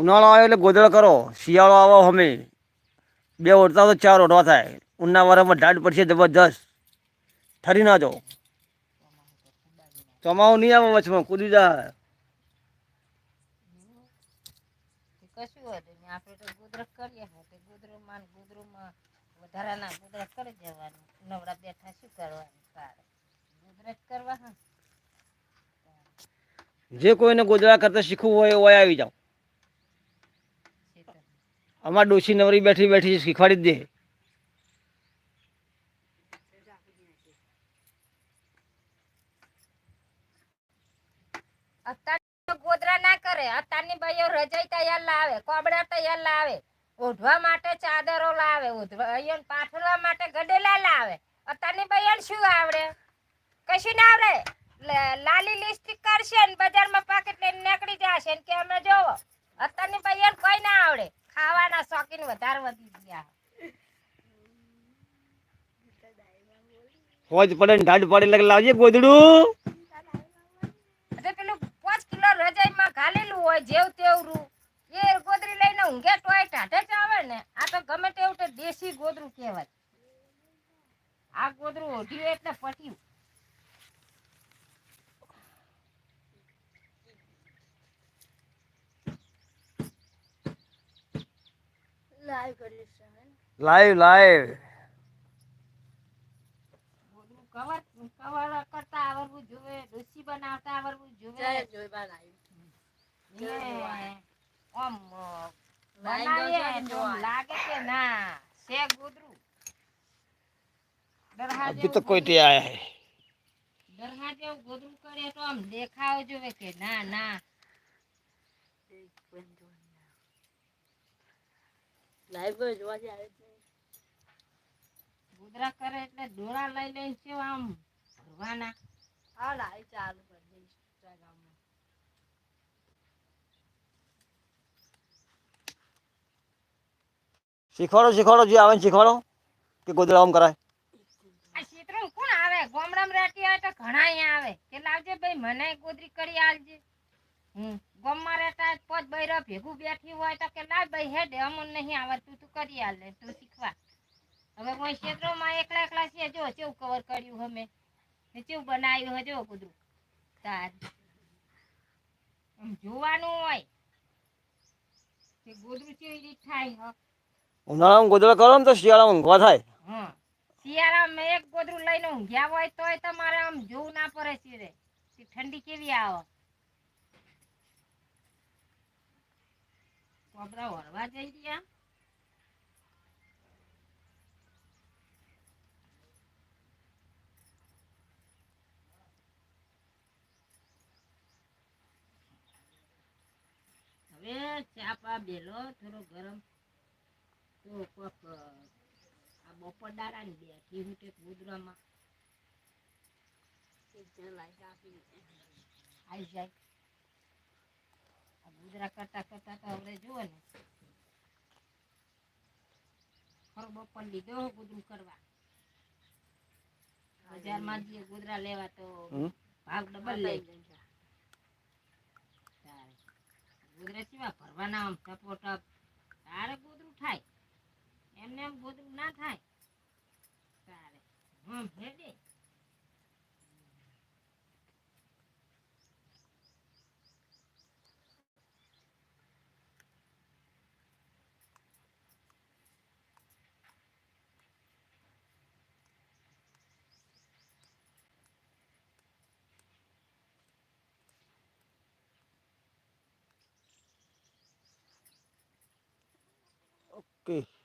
ઉનાળો આવે એટલે ગોદળ કરો. શિયાળો આવો અમે બે ઓઢતા તો ચાર ઓઢવા થાય. ઉના વારમાં ઢાઢ પડશે જબરદસ્ત ઠરી ના જાઓ. ચોમાવું નહીં આવે વચમાં કૂદી જાય વધારાના કરી જવાનું નવડા બેઠા શું કરવાનું? તારે. કરવા જે કોઈને ગોદડા કરતા શીખવું હોય એ આવી જાઓ. અમાર ડોશી નવરી બેઠી બેઠી શીખવાડી દે. લાવે કોબડા માટે ચાદરો લાવે ઓઢવા પાથરવા માટે ગડેલા શું આવડે? કશું ના આવડે? લાલી લિસ્ટિક કરશે ને બજારમાં પાકેટ લઈને નીકળી જશે ને કે અમે જોવો. અત્યારની ભાઈઓ ખાવાના શોખીન વધારે વધી ગયા. હોજ પડે ને ઢાઢ પડે એટલે લાવજે ગોદડું એટલે પેલું પાંચ કિલો રજાઈમાં ઘાલેલું હોય જેવ તેવરું. એ ગોદરી લઈને ઊંઘે ટોય ટાઢે જ આવે ને. આ તો ગમે તેવું તે દેશી ગોદરું કહેવાય. આ ગોદરું ઓઢ્યું એટલે પટ્યું. લાઈવ લાઈવ ગોદરું કવર કવર કરતા આવડવું જોવે ડોસી બનાવતા આવડવું જોવે એ ઓમ અ, બનાવીએ તો આમ લાગે કે ના છે ગોદરું દરહા અભી તો જેવું કોઈ તે આયા હે દરહા જેવું ગોદરું કરે તો આમ દેખાવ જોવે કે ના ના ગોદરા કરે એટલે દોરા લઈ લઈને કેવા આમ ભરવાના. શીખવાડો શીખવાડો જે આવે ને શીખવાડો. કે ગોદડા આમ કરાય. આ ક્ષેત્રમાં કોણ આવે? ગામડામાં રહેતી હોય તો ઘણા અહીંયા આવે. કે લાવજે ભાઈ મને ગોદરી કરી આલજે. હમ ગામમાં રહેતા પોત બૈરો ભેગું બેઠી હોય તો કે લાવ ભાઈ હેડે અમુન નહીં આવડતું તું કરી આલે તું શીખવા. હવે કોઈ ક્ષેત્રોમાં એકલા એકલા છે જો કેવું કવર કર્યું અમે ને કેવું બનાવ્યું હે જો ગોદરું તાર. જોવાનું હોય કે ગોદરું કેવી રીત થાય હ? ઉનાળામાં ગોદડા કરો ને તો શિયાળામાં ઊંઘવા થાય. હા શિયાળામાં એક ગોદરું લઈને ઊંઘ્યા હોય તોય તમારે આમ જોવું ના પડે સિરે કે ઠંડી કેવી આવે? કોબરા વળવા જઈ રહ્યા. હવે ચા પા બેલો થોડો ગરમ. તો કોક આ બપોર દાડાની બેઠી હું તે ગોદરામાં. આવી જાય. આ ગુજરા કરતા કરતા તો હવે જુઓ ને ખરો બપોર લીધો ગુદરું કરવા. બજારમાં જઈએ ગોદરા લેવા તો. ભાવ ડબલ લઈ તારે. ગોદરા સિવાય ભરવાના આમ ટપોટપ. Oke. Okay.